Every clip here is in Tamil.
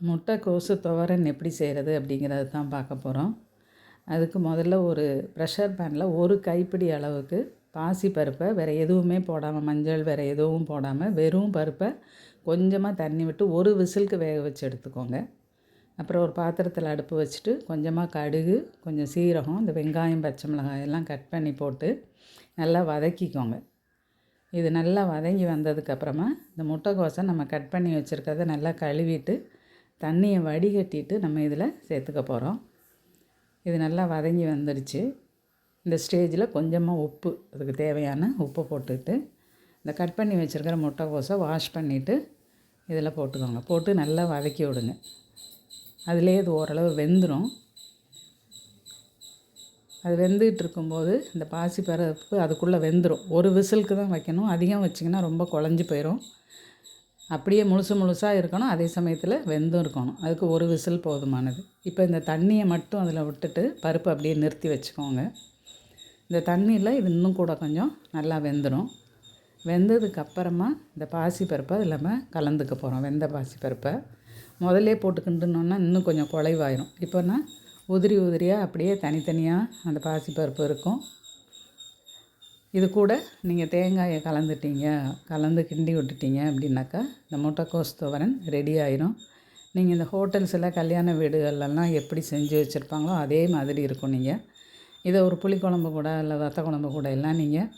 முட்டைக்கோசு துவரன் எப்படி செய்கிறது அப்படிங்கிறது தான் பார்க்க போகிறோம். அதுக்கு முதல்ல ஒரு ப்ரெஷர் பேனில் ஒரு கைப்பிடி அளவுக்கு பாசி பருப்பை வேறு எதுவுமே போடாமல் மஞ்சள் வேறு எதுவும் போடாமல் வெறும் பருப்பை கொஞ்சமாக தண்ணி விட்டு ஒரு விசிலுக்கு வேக வச்சு எடுத்துக்கோங்க. அப்புறம் ஒரு பாத்திரத்தில் அடுப்பு வச்சுட்டு கொஞ்சமாக கடுகு கொஞ்சம் சீரகம் இந்த வெங்காயம் பச்சை மிளகாய் எல்லாம் கட் பண்ணி போட்டு நல்லா வதக்கிக்கோங்க. இது நல்லா வதங்கி வந்ததுக்கப்புறமா இந்த முட்டைக்கோசை நம்ம கட் பண்ணி வச்சுருக்கிறத நல்லா கழுவிட்டு தண்ணியை வடிகட்டிட்டு நம்ம இதில் சேர்த்துக்க போகிறோம். இது நல்லா வதங்கி வந்துடுச்சு. இந்த ஸ்டேஜில் கொஞ்சமாக உப்பு அதுக்கு தேவையான உப்பு போட்டுட்டு இந்த கட் பண்ணி வச்சுருக்கிற முட்டைக்கோஸை வாஷ் பண்ணிவிட்டு இதில் போட்டுக்கோங்க. போட்டு நல்லா வதக்கி விடுங்க. அதுலேயே இது ஓரளவு வெந்துடும் அது வெந்துகிட்டு இருக்கும்போது இந்த பாசி பருப்பு அதுக்குள்ளே வெந்துடும் ஒரு விசிலுக்கு தான் வைக்கணும். அதிகம் வச்சிங்கன்னா ரொம்ப குழஞ்சி போயிடும் அப்படியே முழுசு முழுசாக இருக்கணும். அதே சமயத்தில் வெந்தும் இருக்கணும். அதுக்கு ஒரு விசில் போதுமானது. இப்போ இந்த தண்ணியை மட்டும் அதில் விட்டுட்டு பருப்பு அப்படியே நிறுத்தி வச்சுக்கோங்க. இந்த தண்ணியில் இது இன்னும் கூட கொஞ்சம் நல்லா வெந்துடும் வெந்ததுக்கப்புறமா இந்த பாசி பருப்பை அதில் நம்ம கலந்துக்க போகிறோம் வெந்த பாசி பருப்பை. முதல்லே போட்டு கிண்டுனோன்னா இன்னும் கொஞ்சம் குலைவாயிரும். இப்போனா உதிரி உதிரியாக அப்படியே தனித்தனியாக அந்த பாசி பருப்பு இருக்கும். இது கூட நீங்கள் தேங்காயை கலந்துட்டீங்க கலந்து கிண்டி விட்டுட்டீங்க அப்படின்னாக்கா இந்த முட்டைக்கோஸ் துவரன் ரெடி ஆயிரும். நீங்கள் இந்த ஹோட்டல்ஸில் கல்யாண வீடுகள்லாம் எப்படி செஞ்சு வச்சுருப்பாங்களோ அதே மாதிரி இருக்கும் நீங்கள் இதை ஒரு புளிக்குழம்பு கூட இல்லை வத்த குழம்பு கூட எல்லாம் நீங்கள்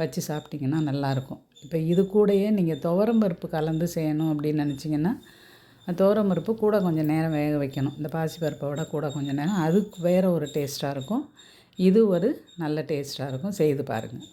வச்சு சாப்பிட்டிங்கன்னா நல்லாயிருக்கும் இப்போ இது கூடயே நீங்கள் துவரம் பருப்பு கலந்து செய்யணும் அப்படின்னு நினச்சிங்கன்னா துவரம் பருப்பு கூட கொஞ்சம் நேரம் வேக வைக்கணும். இந்த பாசி பருப்பை விட கூட கொஞ்சம் நேரம். அதுக்கு வேறு ஒரு டேஸ்ட்டாக இருக்கும். இது ஒரு நல்ல டேஸ்ட்டாக இருக்கும். செய்து பாருங்கள்